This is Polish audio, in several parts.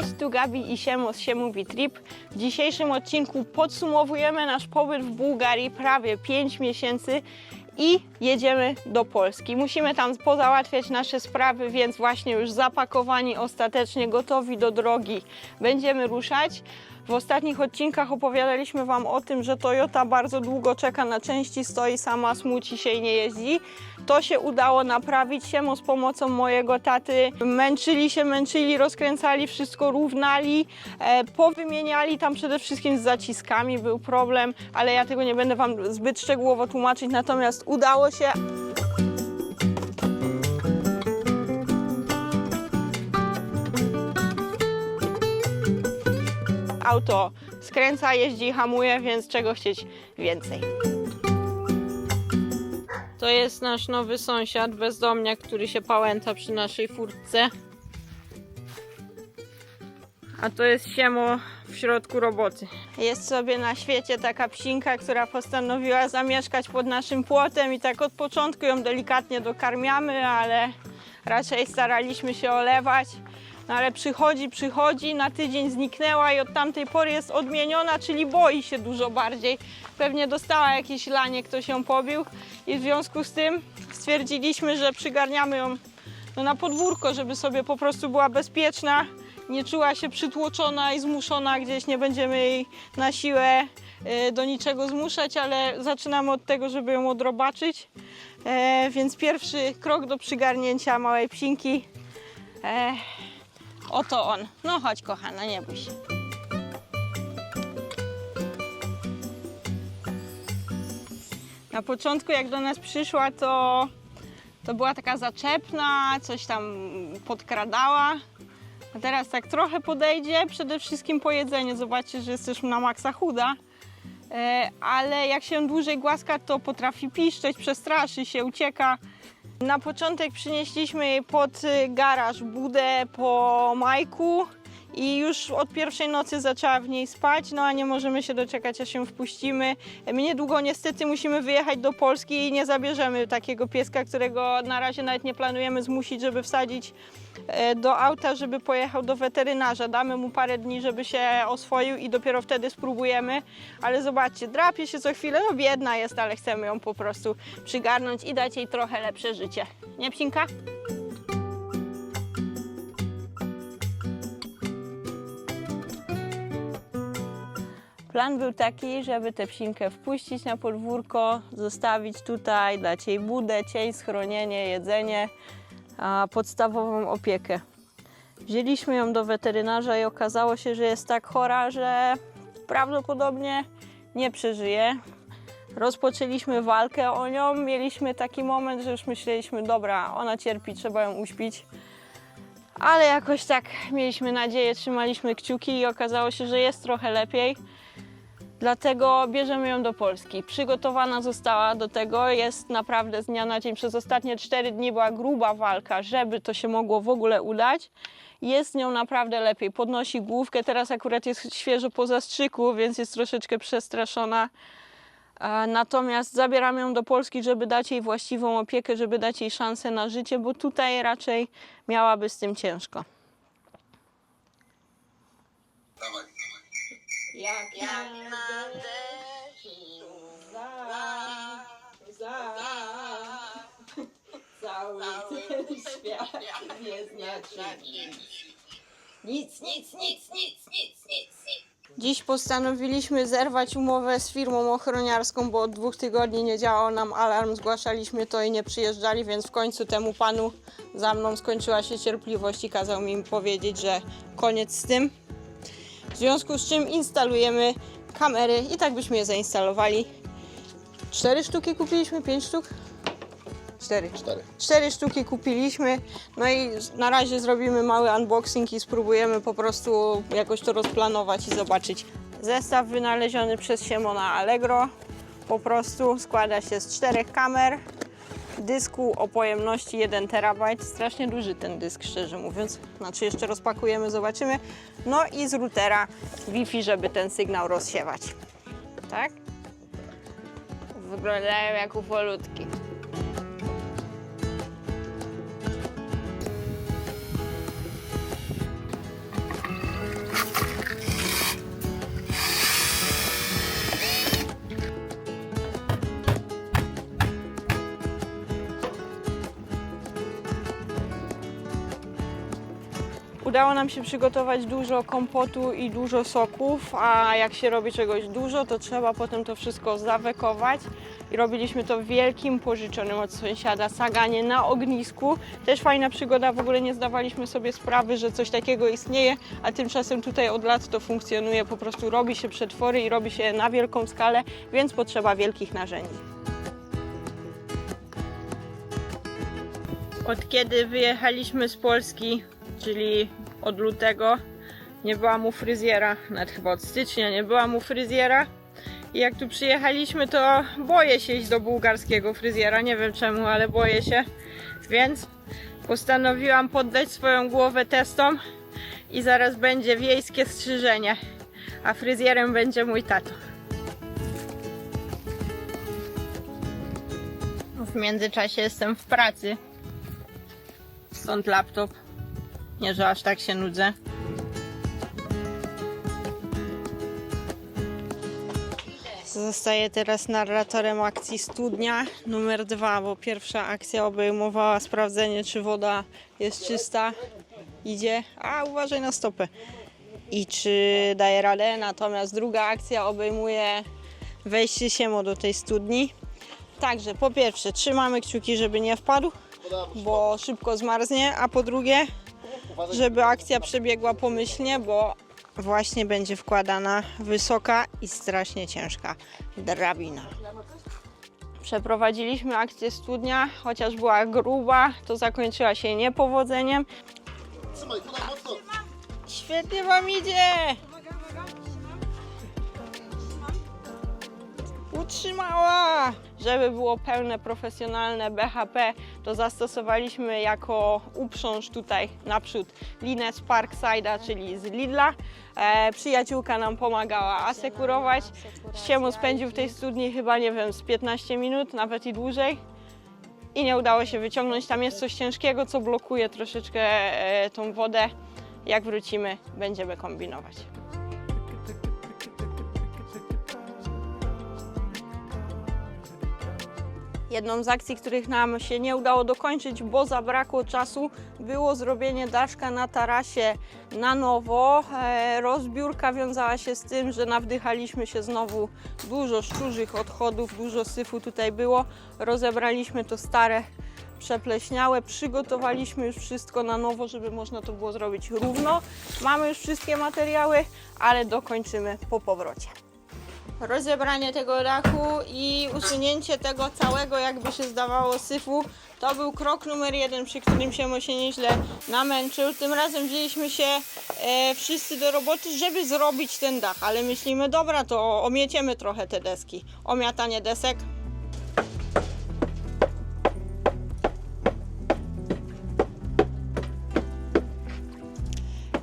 でした。Gabi i Siemo z Siemu Trip. W dzisiejszym odcinku podsumowujemy nasz pobyt w Bułgarii prawie 5 miesięcy i jedziemy do Polski. Musimy tam pozałatwiać nasze sprawy, więc właśnie już zapakowani, ostatecznie gotowi do drogi będziemy ruszać. W ostatnich odcinkach opowiadaliśmy Wam o tym, że Toyota bardzo długo czeka na części, stoi sama, smuci się i nie jeździ. To się udało naprawić się z pomocą mojego taty. Męczyli się, męczyli, rozkręcali, wszystko równali, e, powymieniali tam przede wszystkim z zaciskami był problem, ale ja tego nie będę Wam zbyt szczegółowo tłumaczyć, natomiast udało się. Auto skręca, jeździ, hamuje, więc czego chcieć więcej. To jest nasz nowy sąsiad, bezdomniak, który się pałęta przy naszej furtce. A to jest siemo w środku roboty. Jest sobie na świecie taka psinka, która postanowiła zamieszkać pod naszym płotem i tak od początku ją delikatnie dokarmiamy, ale raczej staraliśmy się olewać. No ale przychodzi, przychodzi, na tydzień zniknęła i od tamtej pory jest odmieniona, czyli boi się dużo bardziej. Pewnie dostała jakieś lanie, ktoś ją pobił i w związku z tym stwierdziliśmy, że przygarniamy ją no, na podwórko, żeby sobie po prostu była bezpieczna, nie czuła się przytłoczona i zmuszona gdzieś, nie będziemy jej na siłę e, do niczego zmuszać, ale zaczynamy od tego, żeby ją odrobaczyć. E, więc pierwszy krok do przygarnięcia małej psinki e, Oto on. No chodź, kochana, nie bój się. Na początku, jak do nas przyszła, to, to była taka zaczepna, coś tam podkradała. A teraz tak trochę podejdzie, przede wszystkim po jedzeniu. Zobaczcie, że jest też na maksa chuda. E, ale jak się dłużej głaska, to potrafi piszczeć, przestraszy się, ucieka. Na początek przynieśliśmy jej pod garaż budę po Majku i już od pierwszej nocy zaczęła w niej spać, no a nie możemy się doczekać, aż się wpuścimy. My niedługo niestety musimy wyjechać do Polski i nie zabierzemy takiego pieska, którego na razie nawet nie planujemy zmusić, żeby wsadzić e, do auta, żeby pojechał do weterynarza. Damy mu parę dni, żeby się oswoił i dopiero wtedy spróbujemy. Ale zobaczcie, drapie się co chwilę, no biedna jest, ale chcemy ją po prostu przygarnąć i dać jej trochę lepsze życie. Nie, psinka? Plan był taki, żeby tę psinkę wpuścić na podwórko, zostawić tutaj, dać jej budę, cień, schronienie, jedzenie, podstawową opiekę. Wzięliśmy ją do weterynarza i okazało się, że jest tak chora, że prawdopodobnie nie przeżyje. Rozpoczęliśmy walkę o nią, mieliśmy taki moment, że już myśleliśmy, dobra, ona cierpi, trzeba ją uśpić. Ale jakoś tak mieliśmy nadzieję, trzymaliśmy kciuki i okazało się, że jest trochę lepiej. Dlatego bierzemy ją do Polski. Przygotowana została do tego, jest naprawdę z dnia na dzień. Przez ostatnie 4 dni była gruba walka, żeby to się mogło w ogóle udać. Jest z nią naprawdę lepiej. Podnosi główkę, teraz akurat jest świeżo po zastrzyku, więc jest troszeczkę przestraszona. Natomiast zabieramy ją do Polski, żeby dać jej właściwą opiekę, żeby dać jej szansę na życie, bo tutaj raczej miałaby z tym ciężko. Dawaj. Jak, za, cały ten świat nie znaczy nic, nic, nic, nic, nic, nic. Dziś postanowiliśmy zerwać umowę z firmą ochroniarską, bo od dwóch tygodni nie działał nam alarm, zgłaszaliśmy to i nie przyjeżdżali, więc w końcu temu panu za mną skończyła się cierpliwość i kazał mi powiedzieć, że koniec z tym. W związku z czym instalujemy kamery i tak byśmy je zainstalowali. Cztery sztuki kupiliśmy, pięć sztuk? Cztery. Cztery. Cztery sztuki kupiliśmy, no i na razie zrobimy mały unboxing i spróbujemy po prostu jakoś to rozplanować i zobaczyć. Zestaw wynaleziony przez Siemo na Allegro po prostu składa się z czterech kamer, dysku o pojemności 1 terabajt, strasznie duży ten dysk szczerze mówiąc, znaczy jeszcze rozpakujemy, zobaczymy, no i z routera Wi-Fi, żeby ten sygnał rozsiewać, tak? Wyglądają jak ufolutki. Udało nam się przygotować dużo kompotu i dużo soków, a jak się robi czegoś dużo, to trzeba potem to wszystko zawekować. I robiliśmy to w wielkim, pożyczonym od sąsiada saganie na ognisku. Też fajna przygoda, w ogóle nie zdawaliśmy sobie sprawy, że coś takiego istnieje, a tymczasem tutaj od lat to funkcjonuje. Po prostu robi się przetwory i robi się na wielką skalę, więc potrzeba wielkich narzędzi. Od kiedy wyjechaliśmy z Polski, czyli od lutego, nie była mu fryzjera, nawet chyba od stycznia nie była mu fryzjera. I jak tu przyjechaliśmy, to boję się iść do bułgarskiego fryzjera, nie wiem czemu, ale boję się. Więc postanowiłam poddać swoją głowę testom i zaraz będzie wiejskie strzyżenie, a fryzjerem będzie mój tato. W międzyczasie jestem w pracy, stąd laptop. Nie, że aż tak się nudzę. Zostaję teraz narratorem akcji studnia numer dwa, bo pierwsza akcja obejmowała sprawdzenie, czy woda jest czysta, idzie, a uważaj na stopę i czy daje radę. Natomiast druga akcja obejmuje wejście siemo do tej studni. Także po pierwsze trzymamy kciuki, żeby nie wpadł, bo szybko zmarznie, a po drugie żeby akcja przebiegła pomyślnie, bo właśnie będzie wkładana wysoka i strasznie ciężka drabina. Przeprowadziliśmy akcję studnia, chociaż była gruba, to zakończyła się niepowodzeniem. Trzymaj, podaj mocno. Świetnie Wam idzie! Utrzymała! Żeby było pełne, profesjonalne BHP, to zastosowaliśmy jako uprząż tutaj naprzód linę z Parkside'a, czyli z Lidla. E, przyjaciółka nam pomagała asekurować. Siemu spędził w tej studni chyba, nie wiem, z 15 minut, nawet i dłużej. I nie udało się wyciągnąć. Tam jest coś ciężkiego, co blokuje troszeczkę e, tą wodę. Jak wrócimy, będziemy kombinować. Jedną z akcji, których nam się nie udało dokończyć, bo zabrakło czasu, było zrobienie daszka na tarasie na nowo. E, rozbiórka wiązała się z tym, że nawdychaliśmy się znowu dużo szczurzych odchodów, dużo syfu tutaj było. Rozebraliśmy to stare, przepleśniałe, przygotowaliśmy już wszystko na nowo, żeby można to było zrobić równo. Mamy już wszystkie materiały, ale dokończymy po powrocie rozebranie tego dachu i usunięcie tego całego, jakby się zdawało, syfu. To był krok numer jeden, przy którym się się nieźle namęczył. Tym razem wzięliśmy się e, wszyscy do roboty, żeby zrobić ten dach, ale myślimy, dobra, to omieciemy trochę te deski. Omiatanie desek.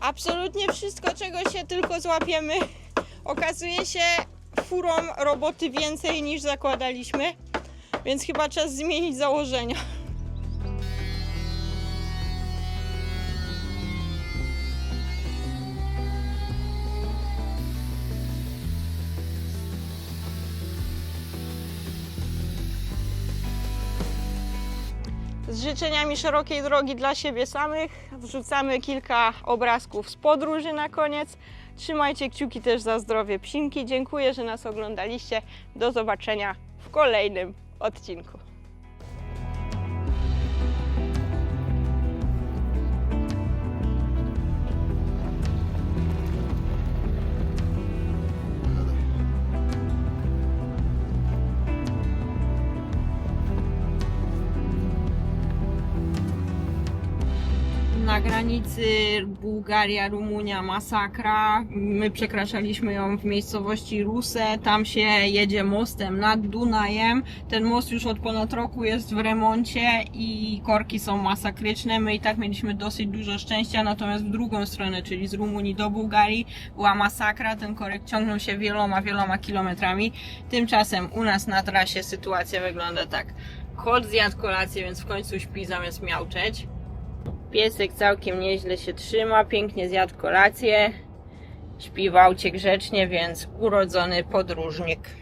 Absolutnie wszystko, czego się tylko złapiemy, okazuje się furą roboty więcej niż zakładaliśmy, więc chyba czas zmienić założenia. Z życzeniami szerokiej drogi dla siebie samych wrzucamy kilka obrazków z podróży na koniec. Trzymajcie kciuki też za zdrowie psinki. Dziękuję, że nas oglądaliście. Do zobaczenia w kolejnym odcinku. Na granicy Bułgaria-Rumunia masakra. My przekraczaliśmy ją w miejscowości Ruse. Tam się jedzie mostem nad Dunajem. Ten most już od ponad roku jest w remoncie i korki są masakryczne. My i tak mieliśmy dosyć dużo szczęścia, natomiast w drugą stronę, czyli z Rumunii do Bułgarii, była masakra. Ten korek ciągnął się wieloma, wieloma kilometrami. Tymczasem u nas na trasie sytuacja wygląda tak. Kot zjadł kolację, więc w końcu śpi zamiast miauczeć. Piesek całkiem nieźle się trzyma, pięknie zjadł kolację. Śpi w aucie grzecznie, więc urodzony podróżnik.